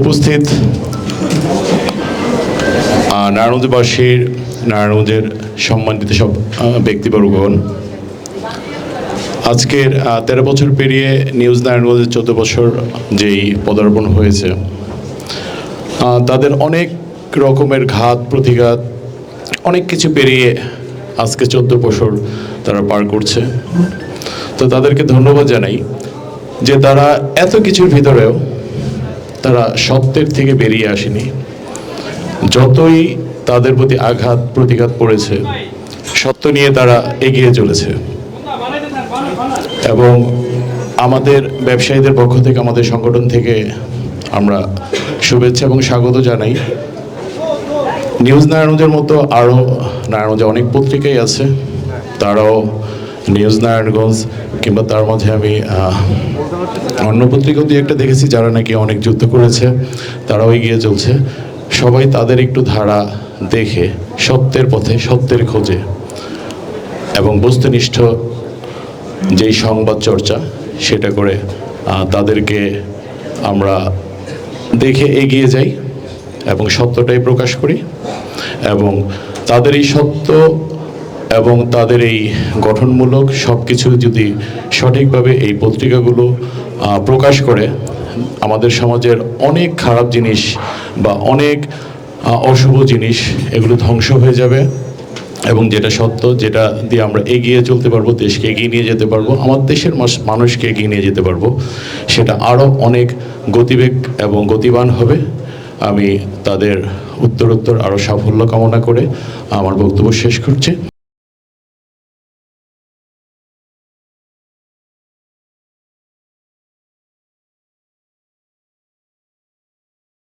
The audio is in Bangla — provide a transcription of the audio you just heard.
উপস্থিত। আহ, নারায়ণগঞ্জবাসীর নারায়ণগঞ্জের সম্মানিত সব আহ, ব্যক্তিবর্গগণ। আজকের তেরো বছর পেরিয়ে নিউজ নারায়ণগঞ্জের চোদ্দ বছর যেই পদার্পণ হয়েছে তাদের অনেক রকমের ঘাত প্রতিঘাত অনেক কিছু পেরিয়ে আজকে চোদ্দ বছর তারা পার করছে। তো তাদেরকে ধন্যবাদ জানাই যে তারা এত কিছুর ভিতরেও তারা সত্যের থেকে বেরিয়ে আসেনি। যতই তাদের প্রতি আঘাত, প্রতিঘাত পড়েছে, সত্য নিয়ে তারা এগিয়ে চলেছে। এবং আমাদের ব্যবসায়ীদের পক্ষ থেকে, আমাদের সংগঠন থেকে আমরা শুভেচ্ছা এবং স্বাগত জানাই। নিউজ নারায়ণদের মতো আরও নারায়ণগঞ্জে অনেক পত্রিকাই আছে, তারাও নিউজ নারায়ণগঞ্জ কিংবা তার মাঝে আমি অন্য পত্রিকাও দুই একটা দেখেছি যারা নাকি অনেক যুদ্ধ করেছে, তারাও এগিয়ে চলছে। সবাই তাদের একটু ধারা দেখে, সত্যের পথে, সত্যের খোঁজে এবং বস্তুনিষ্ঠ যেই সংবাদ চর্চা, সেটা করে তাদেরকে আমরা দেখে এগিয়ে যাই এবং সত্যটাই প্রকাশ করি এবং তাদের এই সত্য এবং তাদের এই গঠনমূলক সব কিছু যদি সঠিকভাবে এই পত্রিকাগুলো প্রকাশ করে, আমাদের সমাজের অনেক খারাপ জিনিস বা অনেক অশুভ জিনিস এগুলো ধ্বংস হয়ে যাবে এবং যেটা সত্য, যেটা দিয়ে আমরা এগিয়ে চলতে পারব, দেশকে এগিয়ে নিয়ে যেতে পারব, আমার দেশের মানুষকে এগিয়ে নিয়ে যেতে পারব, সেটা আরও অনেক গতিবেগ এবং গতিবান হবে। আমি তাদের উত্তরোত্তর আরও সাফল্য কামনা করে আমার বক্তব্য শেষ করছি।